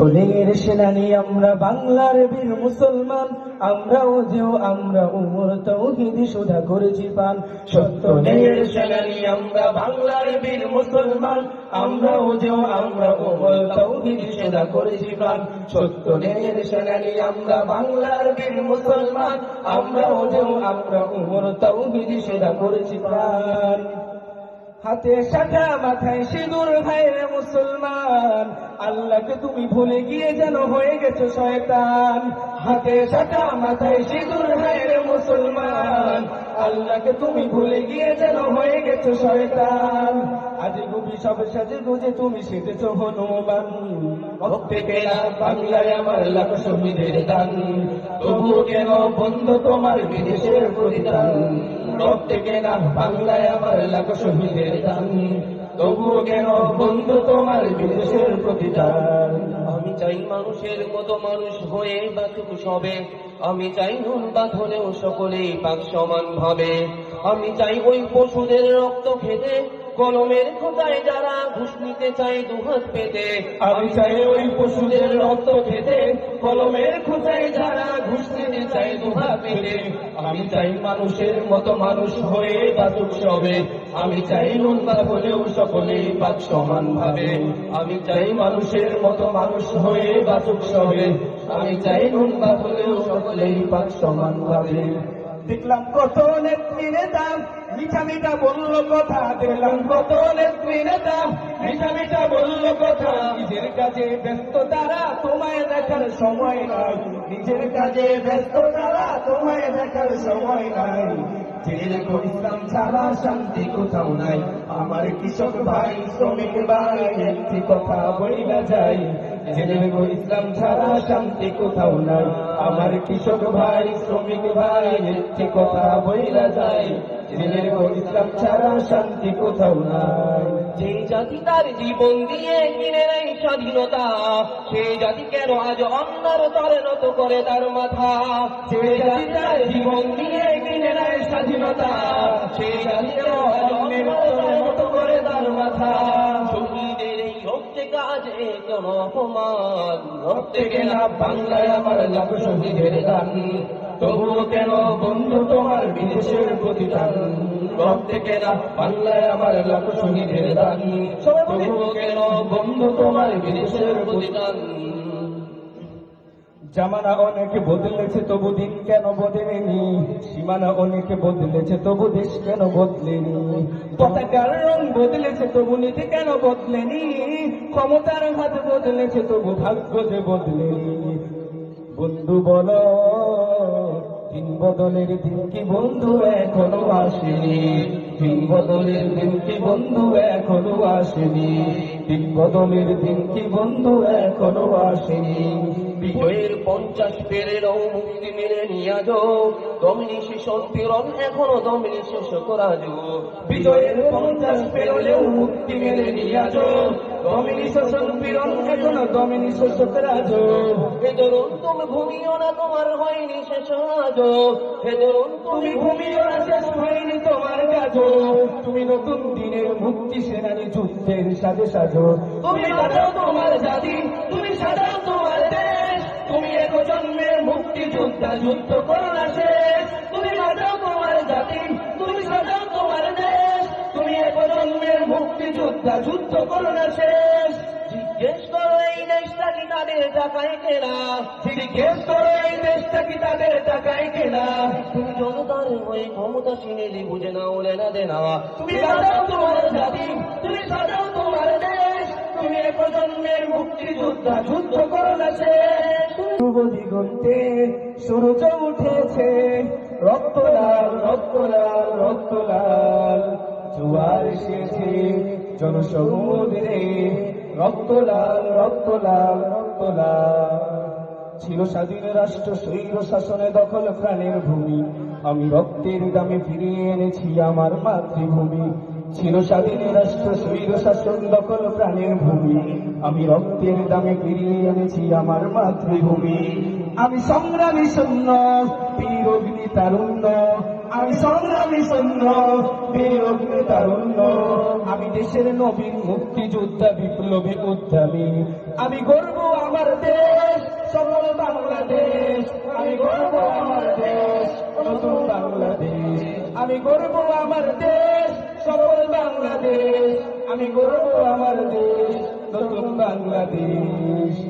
সত্যলের সেনানি, আমরা বাংলার বীর মুসলমান। আমরাও যেও আমরা উমর তৌহিদি সুধা করেছি পান। সত্যলের সেনানি, আমরা বাংলার বীর মুসলমান। আমরাও যেও আমরা উমর তৌহিদি সুধা করেছি পান। সত্যলের সেনানি, আমরা বাংলার বীর মুসলমান। আমরাও যেও আমরা উমর তৌহিদি সুধা করেছি প্রাণ হাতে শাখা মাথায় সিঁদুর, ভাইরে মুসলমান, আল্লাহকে তুমি ভুলে গিয়ে যেন হয়ে গেছো শয়তান। হাতে শাখা মাথায় সিঁদুর, ভাইরে মুসলমান, আল্লাহকে তুমি ভুলে গিয়ে যেন হয়ে গেছো শয়তান। আজি গুবি সব সাজে গুজে তুমি সেজেছো হনুমান। বাংলায় আমার লাখ শহীদের দান। তবু কেন বন্ধ তোমার বিদেশের পরিধান রক্তে কেনা বাংলায় আমার লাখ শহীদের দান। তবুও কেন বন্ধু তোমার বিদেশের প্রতিদান? আমি চাই মানুষের মতো মানুষ হয়ে বাঁচুক সবে। আমি চাই নুন বাঁধনেও সকলেই পাক সমান ভাবে। আমি চাই ওই পশুদের রক্ত খেতে কলমের খোঁজায় যারা ঘুষ নিতে চাই দুহাত পেতে। আমি চাই ওই পশুদের রক্ত খেতে কলমের খোঁজায় যারা ঘুষ নিতে চাই আমি চাই মানুষের মতো মানুষ হয়ে বাঁচুক সবে। আমি চাই নোনা হলেও সকলেই বাদ সমান ভাবে। আমি চাই মানুষের মতো মানুষ হয়ে বাঁচুক সবে। আমি চাই নোনা হলেও সকলেই বাদ সমান ভাবে। দেখলাম কত নেত্রী নেতা মিঠা মিঠা বলল কথা কত নেত্রী নেতা মিঠা মিঠা বলল কথা, নিজের কাজে ব্যস্ত তারা, তোমায় দেখার সময় নাই। নিজের কাজে ব্যস্ত তারা, তোমায় দেখার সময় নাই। শান্তি কোথাও নাই। আমার কৃষক ভাই, শ্রমিক ভাই, একটি কথা বইলা যাই। জেনে ইসলাম ছাড়া শান্তি কোথাও নাই। আমার কৃষক ভাই, শ্রমিক ভাই, একটি কথা বইলা যায় জেনে ইসলাম ছাড়া শান্তি কোথাও নাই। যে জাতি তার জীবন দিয়ে কিনে নেয় স্বাধীনতা সেই জাতি কেন আজ অন্যার তরে নত করে তার মাথা? যে জাতি তার জীবন দিয়ে কিনে নেয় স্বাধীনতা সেই জাতি কেন আজ অন্যের তরে নত করে তার মাথা? এই কাজে কেন অপমান? রক্তে কেনা বাংলায় আমার লাখ শহীদের দান। তবুও কেন বন্ধু তোমার বিদেশের প্রতিদান? রক্তে কেনা বাংলায় আমার লাখ শহীদের দান। তবুও কেন বন্ধু তোমার বিদেশের প্রতিদান? জামানা অনেক বদলেছে তবু দিন কেন বদলেনি? সীমানা অনেক বদলেছে তবু দেশ কেন বদলেনি? পতাকার রং বদলেছে তবু নীতি কেন বদলেনি? ক্ষমতার হাত বদলেছে, তবু ভাগ্য যে বদলেনি বন্ধু বল, দিন বদলের দিন কি বন্ধু এখনও আসেনি? দিন বদলের দিন কি বন্ধু এখনও আসেনি? দিন বদলের দিন কি বন্ধু এখনও আসেনি? বিজয়ের পঞ্চাশ পেরেরও মুক্তি মেনে নিয়ে যাও দমিনী শিশন পীড়ন এখনও দমিনী শেষ করা যাও বিজয়ের পঞ্চাশ পেরোলেও মুক্তি মেরে নিয়ে দমিনী শোষণ পীড়ন এখনও দমিনী শোষক রাজ, হে তরুণ তুমি ঘুমিও না, তোমার হয়নি শেষ আজও হে তরুণ তুমি ঘুমিও না, শেষ হয়নি তোমার কাজ। তুমি নতুন দিনের মুক্তি সেনানি যুদ্ধের সাজে সাজো। তুমি সাজাও তোমার জাতি, তুমি সাজাও তোমার দেশ। তুমি এক জন্মের মুক্তি যোদ্ধা যুদ্ধ করো না জন্মের মুক্তি যোদ্ধা করো না শেষ। জিজ্ঞেস করো এই দেশটা কি তাদের টাকায় কেনা? জিজ্ঞেস করো এই দেশটা কি তাদের টাকায় কেনা? তুমি জনতার হয়ে ক্ষমতাসীনের বুঝে নাও লেনা দেনা। তুমি সাজাও তোমার জাতি, তুমি সাজাও তোমার দেশ। তুমি এক প্রজন্মের মুক্তিযোদ্ধা যুদ্ধ করো না শেষ। পূর্ব দিগন্তে সূর্য উঠেছে। রক্ত লাল রক্ত লাল রক্ত লাল জোয়ার এসেছে, জনসমুদ্রে। রক্ত লাল রক্ত লাল রক্ত লাল ছিল স্বাধীন রাষ্ট্র শৈল শাসনে দখল প্রাণের ভূমি। আমি রক্তের দামে ফিরিয়ে এনেছি আমার মাতৃভূমি। ছিল স্বাধীন রাষ্ট্র স্বৈর শাসন দখল প্রাণের ভূমি। আমি রক্তের দামে ফিরিয়ে এনেছি আমার মাতৃভূমি। আমি সংগ্রামী শূন্য বীর অগ্নি তারুণ্য। আমি সংগ্রামী শূন্য বীর অগ্নি তারুণ্য। আমি দেশের নবীন মুক্তিযোদ্ধা, বিপ্লবী উদ্যমী। আমি গর্ব আমার দেশ সকল বাংলাদেশ। আমি গর্ব আমার দেশ, নতুন বাংলাদেশ। আমি গর্ব আমার দেশ সকল বাংলাদেশ আমি গর্ব আমার দেশ নতুন বাংলাদেশ।